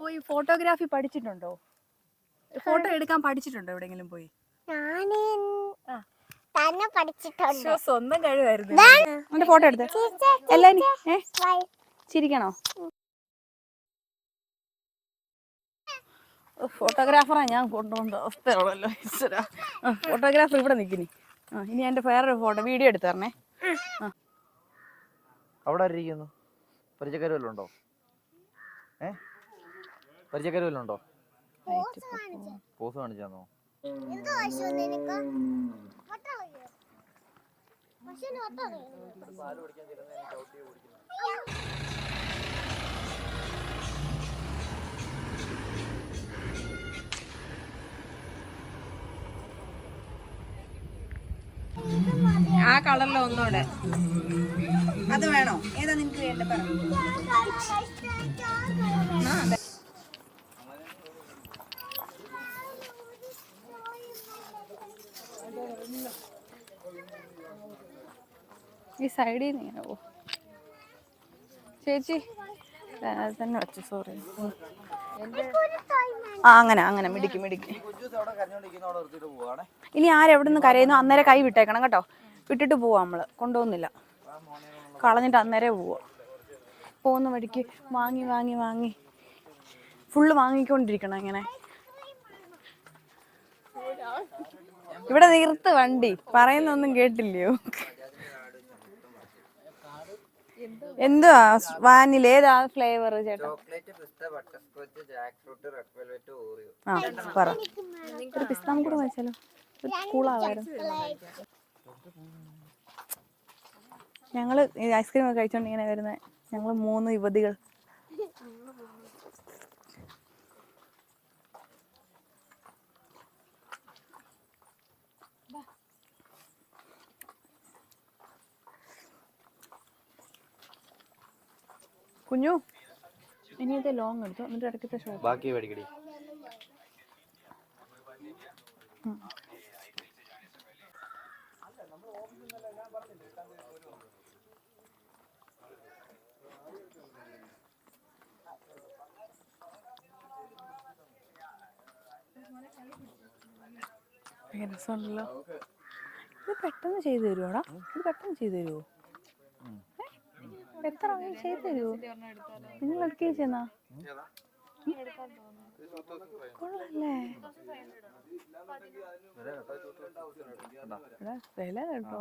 പോയി ഫോട്ടോഗ്രാഫി പഠിച്ചിട്ടുണ്ടോ? ഫോട്ടോ എടുക്കാൻ പഠിച്ചിട്ടുണ്ടോ എവിടെങ്കിലും പോയി? ഞാൻ ആ. തന്നെ പഠിച്ചിട്ടുണ്ട്. സ്വന്തം കഴിവായിരുന്നു. എന്റെ ഫോട്ടോ എടുത്ത്. എല്ലാരും ചിരിക്കണോ? ഫോട്ടോഗ്രാഫറാ ഞാൻ കൊണ്ടുപോകുന്ന അവസ്ഥയുള്ളല്ലോ ഈശ്വരാ. ഫോട്ടോഗ്രാഫർ ഇവിടെ നിൽക്കിനി ആ ഇനി എന്റെ വേറൊരു ഫോട്ടോ വീഡിയോ എടുത്തു തരണേ. ആ. അവിടെ ഇരിക്കുന്നു പരിചയക്കാർ വല്ലതും ഉണ്ടോ? ഏ? പരിചയക്കാർ വല്ലതും ഉണ്ടോ പോസ് കാണിച്ചാന്നോ അറിയോ? ആ കളറിൽ ഒന്നൂടെ അത് വേണോ? ഏതാ നിനക്ക് വേണ്ട പറ. ഈ സൈഡിൽ നിന്ന് ഇങ്ങനെ പോ ചേച്ചി. തന്നെ വെച്ചു സോറി അങ്ങനെ അങ്ങനെ മിടിക്ക് മിടിക്ക്. ഇനി ആരെവിടെ നിന്ന് കരയുന്നു അന്നേരം കൈ വിട്ടേക്കണം കേട്ടോ. വിട്ടിട്ട് പോവാ നമ്മൾ. കൊണ്ടുപോകുന്നില്ല. കളഞ്ഞിട്ട് അന്നേരം പോവാ. പോകുന്ന വഴിക്ക് വാങ്ങി വാങ്ങി വാങ്ങി. ഫുള്ള് വാങ്ങിക്കൊണ്ടിരിക്കണം ഇങ്ങനെ. ഇവിടെ നിർത്ത് വണ്ടി. പറയുന്നൊന്നും കേട്ടില്ലയോ? എന്തുവാ? വാനില ഏതാ ഫ്ലേവർ ചേട്ടാ? പിസ്ത ആ പറ. ഒരു കൂടെ വായിച്ചാലോ കൂളാവായിരുന്നു ഞങ്ങൾ ഐസ്ക്രീം ഒക്കെ കഴിച്ചോണ്ട് ഇങ്ങനെ വരുന്നത് ഞങ്ങൾ മൂന്ന് യുവതികൾ. കുഞ്ഞു? ഇനിയത്തെ ലോങ് എടുത്തു? എന്നിട്ട് ഇടയ്ക്കത്തെ ഷോപ്പ് ബാക്കി മേടിക്കടി. ഭയങ്കര രസമുണ്ടല്ലോ ഇത് പെട്ടെന്ന് ചെയ്തു തരുമോടാ ഇത് പെട്ടെന്ന് ചെയ്തു തരുമോ എത്ര ആയി ചെയ്തു തരുമോ നിങ്ങൾ എടുക്കുകയും ചെന്നാ കൊള്ളല്ലേ? വില കേട്ടോ.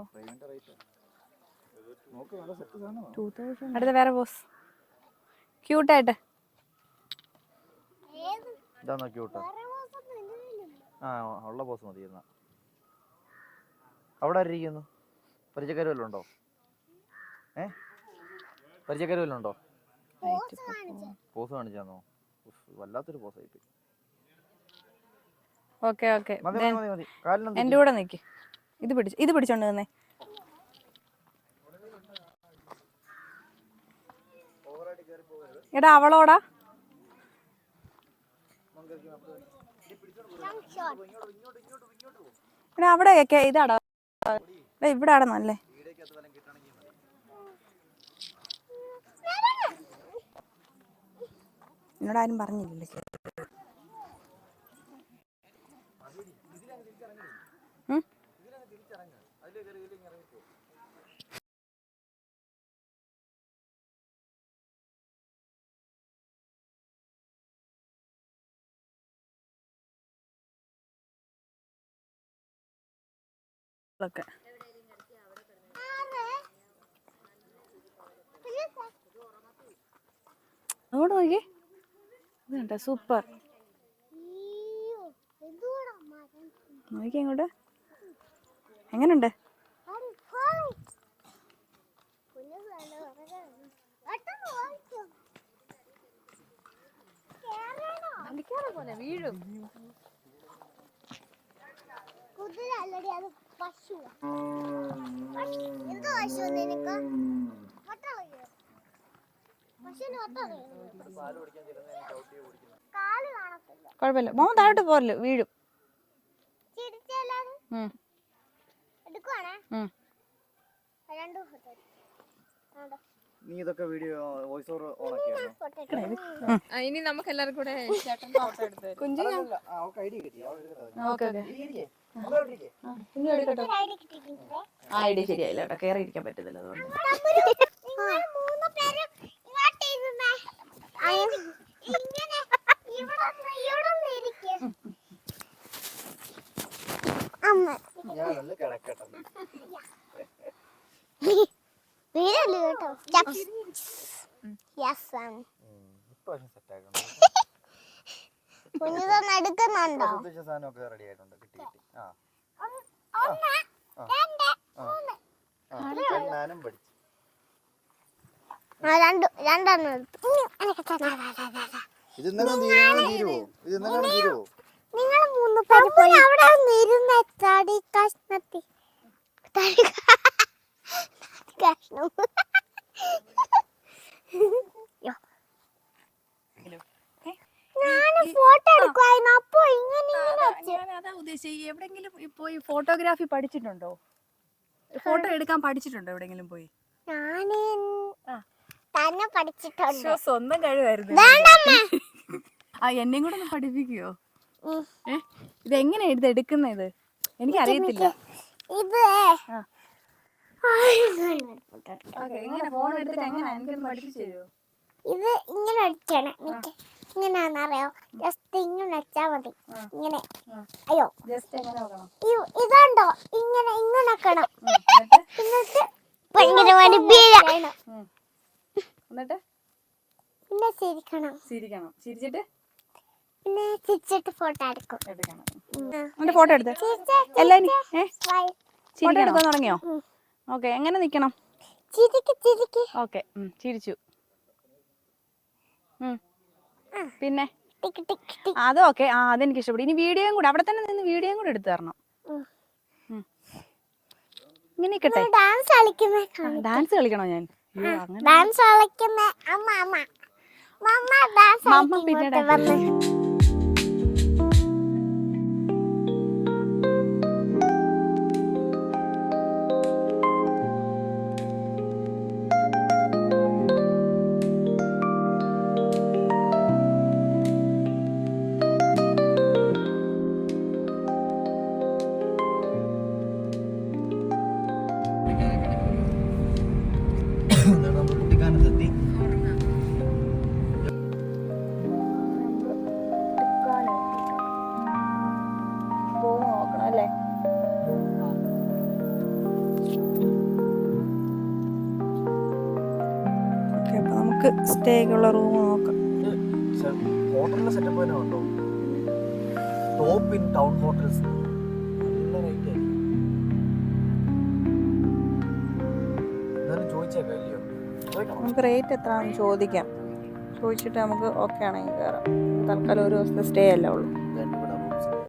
അടുത്ത വേറെ ബോസ് ക്യൂട്ടായിട്ട്. ആ ഉള്ള മതി എന്നാ. അവിടെ ആരിക്കുന്നു പരിചയക്കാർ വല്ലതും ഉണ്ടോ? ഏ? പരിചയക്കാർ വല്ലതും ഉണ്ടോ? പോസ് കാണിച്ചാന്നോ? വല്ലാത്തൊരു പോസ് ആയിട്ട്. Okay okay. എന്റെ കൂടെ നിക്ക്. ഇത് പിടിച്ച് ഇത് പിടിച്ചോണ്ട് തന്നെ എടാ അവളോടാ. എടാ അവിടെ ഇതാടാ. ഇവിടെ ആടാ നല്ലേ. എന്നോട് ആരും പറഞ്ഞില്ലല്ലോ? ഒക്കെ അങ്ങോട്ട് നോക്കിയേ. കണ്ടോ സൂപ്പർ അയ്യോ, എന്തുവാടാ മരം? നോക്കി അങ്ങോട്ട് എങ്ങനുണ്ട് വീഴും കുഞ്ഞു നല്ല വിറകാണ്. പെട്ടെന്ന് വാങ്ങിക്കോ. കേറണോ? കുതിര അല്ലടി അത് പശു. എന്തോ പശു നിനക്ക് കുഴപ്പമില്ല. മോൻ താഴോട്ട് പോരല്ലോ വീഴും. നീ ഇതൊക്കെ വീഡിയോ വോയിസ് ഓവർ ഓൺ ഇനി നമുക്ക് എല്ലാവർക്കും കൂടെ ചേട്ടൻ ഫോട്ടോ എടുത്ത് തരും. കുഞ്ചു ഐഡിയ കിട്ടി. ഓക്കെ ഐഡി കിട്ടിയിട്ടുണ്ട് ആ ഐഡിയ ശരിയായില്ല കേട്ടോ. കയറി ഇരിക്കാൻ പറ്റത്തില്ല അതുകൊണ്ട് നിങ്ങൾ മൂന്ന് പേരും ഇങ്ങോട്ട് ഇരുന്നേ. ഇങ്ങനെ ഇവിടെ ഒന്ന് ഇവിടെ ഒന്ന് ഇരിക്ക്. അമ്മ ഞാനൊന്ന് കിടക്കട്ടെ വീരല്ലേ കേട്ടോ യെസ് ഇപ്പൊ സെറ്റ് ആക്കണം കുഞ്ഞിതൊന്ന് എടുക്കുന്നുണ്ടോ ഉദ്ദേശിച്ച സാധനമൊക്കെ റെഡി ആയിട്ടുണ്ട് കിട്ടി കിട്ടി. ആ. ഒന്ന് രണ്ട് മൂന്ന് ആ ഞാനും പഠിച്ചു. ആ രണ്ട് രണ്ടെണ്ണം എടുത്തു. എനിക്ക് തന്നെ, ദാ, ദാ, ദാ, ദാ. ഇത് ഇന്നെങ്കിലും തീരുവോ? തീരുവോ? ഇത് തീരുവോ? നിങ്ങൾ മൂന്ന് പേര് പോയി. അവിടെ ഇരുന്ന തടി കഷ്ണത്തി. തടി കഷ്ണം. എവിടെങ്കിലും പോയി ഫോട്ടോഗ്രാഫി പഠിച്ചിട്ടുണ്ടോ? ഫോട്ടോ എടുക്കാൻ പഠിച്ചിട്ടുണ്ടോ എവിടെങ്കിലും പോയി? തന്നെ പഠിച്ചിട്ടുണ്ട്. സ്വന്തം കഴിവായിരുന്നു. ആ എന്നെയും കൂടെ ഒന്ന് പഠിപ്പിക്കുവോ? ഉം. ഏ? ഇതെങ്ങനെ ഇത് എനിക്ക് അറിയത്തില്ല ഇത് എങ്ങനെ ഫോൺ എടുത്തിട്ട് എങ്ങനെ എനിക്കൊന്ന് പഠിപ്പിച്ചു തരുമോ ഇത് ഇങ്ങനെ അടിക്കണം. എനിക്ക് ഇങ്ങനെയാണെന്നറിയോ? ജസ്റ്റ് ഇങ്ങനെ വെച്ചാ മതി. ഇങ്ങനെ. അയ്യോ. ഈ- ഇതുണ്ടോ? ഇങ്ങനെ ഇങ്ങനെ എന്നിട്ട്? പിന്നെ ചിരിക്കണം. ചിരിക്കണം. ചിരിച്ചിട്ട്? പിന്നെ ചിരിച്ചിട്ട് ഫോട്ടോ എടുക്കും. എടുക്കണം. ഫോട്ടോ എടുത്ത്? എല്ലാരും ഫോട്ടോ എടുക്കാൻ തുടങ്ങിയോ. ഓക്കെ എങ്ങനെ നിക്കണം? ഓക്കെ ചിരിച്ചു. പിന്നെ? അത് ഓക്കെ ആ അതെനിക്ക് ഇഷ്ടപ്പെട്ടു ഇനി വീഡിയോയും കൂടെ അവിടെ തന്നെ നിന്ന് വീഡിയോയും കൂടെ എടുത്തു തരണം. ഇങ്ങനെ നിക്കട്ടെ ഡാൻസ് കളിക്കണോ ഞാൻ? ഡാൻസ് കളിക്കുന്ന. അമ്മ അമ്മ. മമ്മ ഡാൻസ് നമുക്ക് സ്റ്റേക്കുള്ള റൂം നോക്കാം. ഹോട്ടലിന്റെ സെറ്റപ്പ് തന്നെ ഉണ്ടോ ടോപ്പ് ഇൻ ടൗൺ ഹോട്ടൽസ് നല്ല റേറ്റ് ആയിരിക്കും. എന്നാലും ചോദിച്ചേക്കാം അല്ലയോ? ചോദിക്കണം നമുക്ക് റേറ്റ് എത്രയാണെന്ന് ചോദിക്കാം. ചോദിച്ചിട്ട് നമുക്ക് ഓക്കെ ആണെങ്കിൽ കയറാം തൽക്കാലം ഒരു ദിവസത്തെ സ്റ്റേ അല്ലേ ഉള്ളൂ.